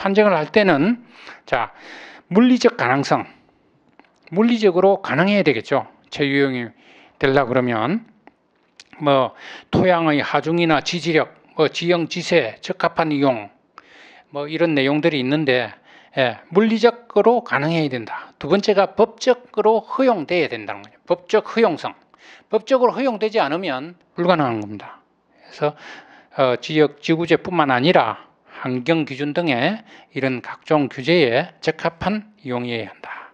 판정을 할 때는 자 물리적 가능성 물리적으로 가능해야 되겠죠. 체유용이 되려 그러면 뭐 토양의 하중이나 지지력, 뭐 지형 지세, 적합한 이용 뭐 이런 내용들이 있는데 예, 물리적으로 가능해야 된다. 두 번째가 법적으로 허용돼야 된다는 거죠. 법적 허용성. 법적으로 허용되지 않으면 불가능한 겁니다. 그래서 어, 지역 지구제뿐만 아니라 환경 기준 등의 이런 각종 규제에 적합한 이용이어야 한다.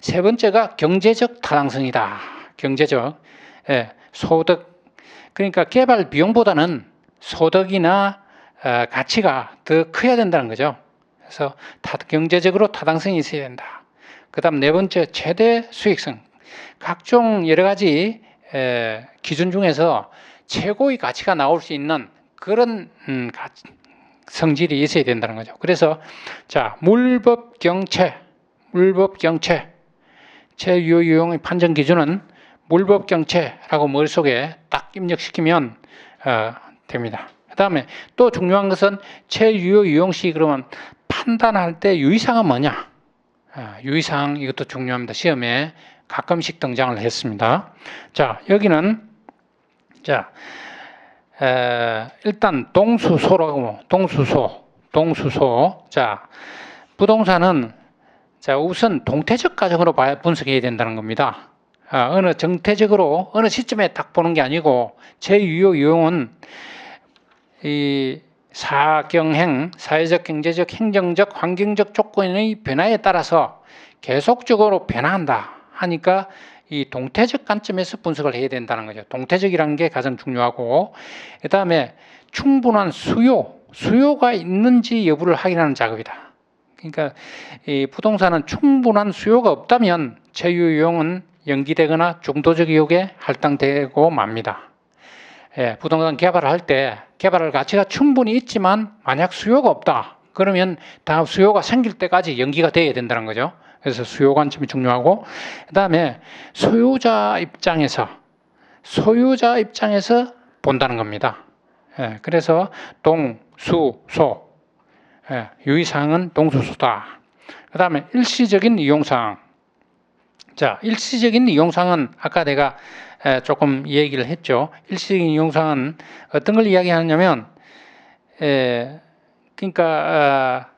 세 번째가 경제적 타당성이다. 경제적 예, 소득 그러니까 개발 비용보다는 소득이나 어, 가치가 더 커야 된다는 거죠. 그래서 타, 경제적으로 타당성이 있어야 된다. 그 다음 네 번째 최대 수익성 각종 여러 가지 에, 기준 중에서 최고의 가치가 나올 수 있는 그런 음, 가, 성질이 있어야 된다는 거죠. 그래서 자 물법 경채 물법 경채 최유효 유용의 판정 기준은 물법 경채라고 머릿속에 딱 입력시키면 어, 됩니다. 그 다음에 또 중요한 것은 최유효 유용시 그러면 판단할 때 유의사항은 뭐냐? 아, 유의사항 이것도 중요합니다. 시험에 가끔씩 등장을 했습니다. 자 여기는 자 에, 일단 동수소라고 동수소 동수소 자 부동산은 자 우선 동태적 가정으로 분석해야 된다는 겁니다. 아, 어느 정태적으로 어느 시점에 딱 보는 게 아니고 제 유효 유용은 이 사경행, 사회적, 경제적, 행정적, 환경적 조건의 변화에 따라서 계속적으로 변화한다 하니까 이 동태적 관점에서 분석을 해야 된다는 거죠. 동태적이라는 게 가장 중요하고 그 다음에 충분한 수요, 수요가 있는지 여부를 확인하는 작업이다. 그러니까 이 부동산은 충분한 수요가 없다면 제휴용은 연기되거나 중도적 이용에 할당되고 맙니다. 예, 부동산 개발을 할 때 개발할 가치가 충분히 있지만 만약 수요가 없다 그러면 다음 수요가 생길 때까지 연기가 돼야 된다는 거죠. 그래서 수요 관점이 중요하고 그다음에 소유자 입장에서 소유자 입장에서 본다는 겁니다. 예, 그래서 동, 수, 소 예, 유의사항은 동수소다. 그 다음에 일시적인 이용사항 자 일시적인 이용사항은 아까 내가 에, 조금 얘기를 했죠. 일시적인 이용사항은 어떤 걸 이야기하냐면, 에, 그러니까 아,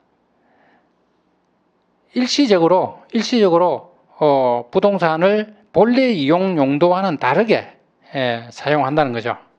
일시적으로 일시적으로 어, 부동산을 본래 이용 용도와는 다르게 에, 사용한다는 거죠.